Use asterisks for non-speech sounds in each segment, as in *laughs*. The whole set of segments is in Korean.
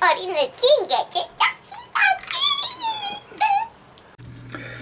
어린애 핑계 진짜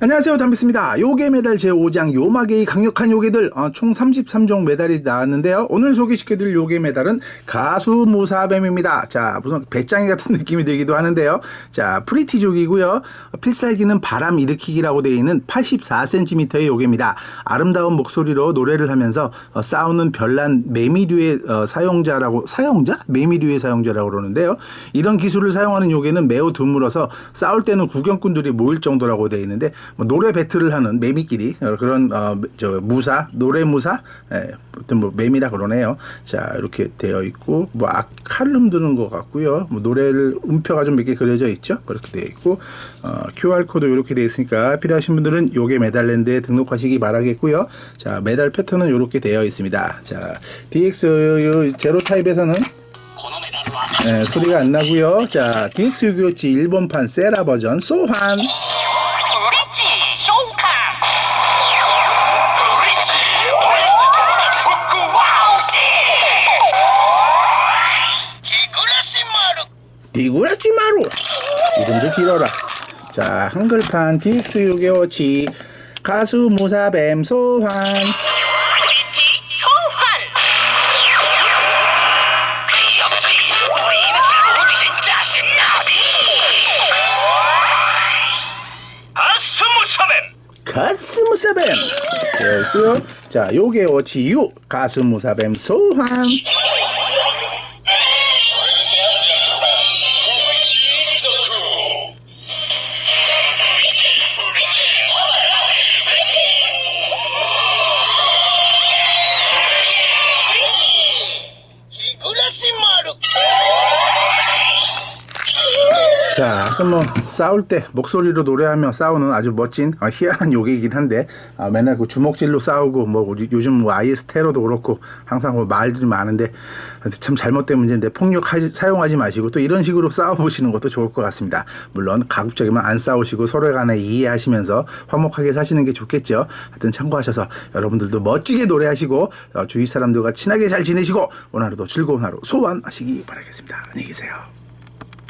안녕하세요 담비스입니다. 요괴 메달 제5장 요마계의 강력한 요괴들 어, 총 33종 메달이 나왔는데요. 오늘 소개시켜드릴 요괴 메달은 가수 무사뱀입니다. 자 무슨 배짱이 같은 *laughs* 느낌이 들기도 하는데요. 자 프리티족이고요. 필살기는 바람 일으키기라고 되어 있는 84cm의 요괴입니다. 아름다운 목소리로 노래를 하면서 어, 싸우는 별난 매미류의 어, 사용자라고 사용자? 매미류의 사용자라고 그러는데요. 이런 기술을 사용하는 요괴는 매우 드물어서 싸울 때는 구경꾼들이 모일 정도라고 되어 있는데 뭐 노래 배틀을 하는 매미끼리 어, 그런 어, 저 무사 노래 무사 예, 아무튼 뭐 매미라 그러네요. 자 이렇게 되어 있고 뭐 아, 칼을 흔드는 것 같고요. 뭐 노래를 음표가 좀몇개 그려져 있죠. 그렇게 되어 있고 어, QR 코드 이렇게 되어 있으니까 필요하신 분들은 요게 메달랜드에 등록하시기 바라겠고요. 자 메달 패턴은 이렇게 되어 있습니다. 자 DX 요 제로 타입에서는 예, 소리가 안 나고요. 자 DX 627 일본판 세라 버전 소환. 디구라지 마루. 이름도 길어라. 자 한글판 DX 625치. 가수 무사뱀 소환. 가수 무사뱀. 되어 있고요 자 요게 오치 유. 가수 무사뱀 소환 자, 그럼 뭐 싸울 때 목소리로 노래하며 싸우는 아주 멋진 어, 희한한 요괴이긴 한데 아, 맨날 그 주먹질로 싸우고 뭐 우리 요즘 뭐 IS 테러도 그렇고 항상 뭐 말들이 많은데 참 잘못된 문제인데 폭력 하지- 사용하지 마시고 또 이런 식으로 싸워 보시는 것도 좋을 것 같습니다. 물론 가급적이면 안 싸우시고 서로 간에 이해하시면서 화목하게 사시는 게 좋겠죠. 하여튼 참고하셔서 여러분들도 멋지게 노래하시고 어, 주위 사람들과 친하게 잘 지내시고 오늘 하루도 즐거운 하루 소원하시기 바라겠습니다. 안녕히 계세요.